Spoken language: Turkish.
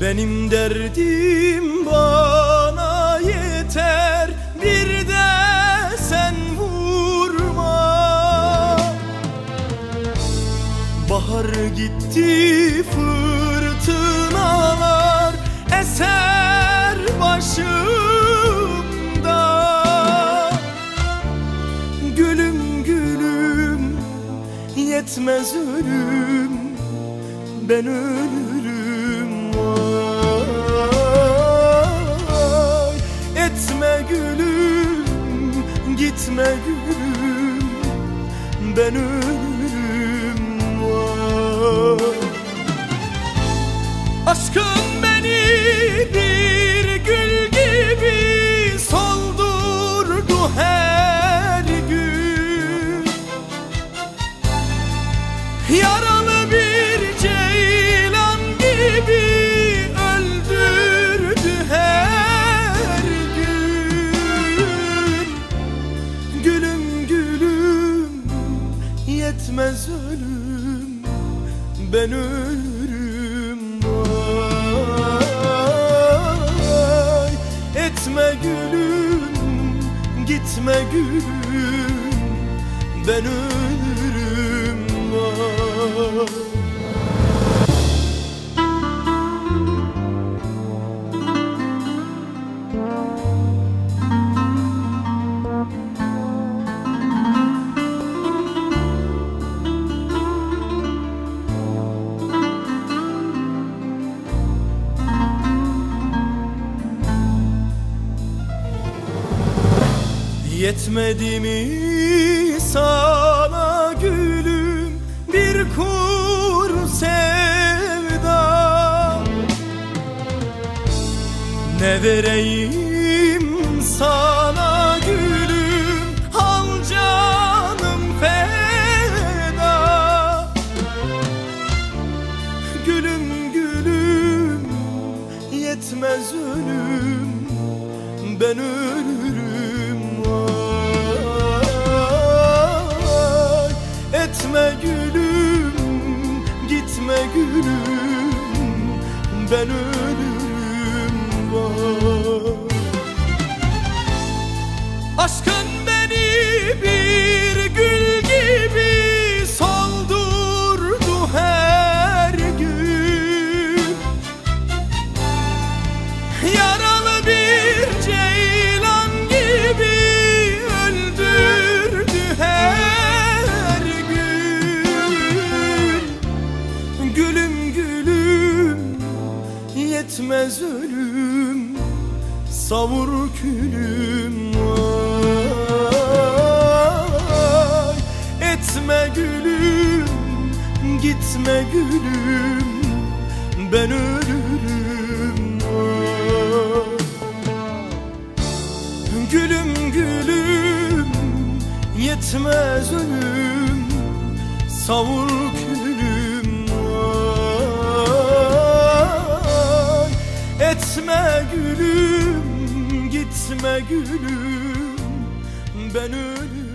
Benim derdim bana yeter Bir de sen vurma. Bahar gitti fırtınalar Eser başımda. Gülüm gülüm yetmez ölüm Ben ölürüm vay Etme gülüm gitme gülüm Ben ölürüm. Vay Aşkın beni bir gül gibi soldurdu her gün. Yaralı ölüm ben ölürüm. Vay Etme gülüm gitme gülüm ben ölürüm. Vay Yetmedi mi sana gülüm bir kur sevda. Ne vereyim sana gülüm al canım feda. Gülüm gülüm yetmez ölüm ben ölürüm Etme gülüm gitme gülüm ben ölürüm vay. Aşkın yetmez ölüm savur külüm vay Etme gülüm gitme gülüm ben ölürüm vay Gülüm gülüm yetmez ölüm savur gülüm gitme gülüm. Ben ölürüm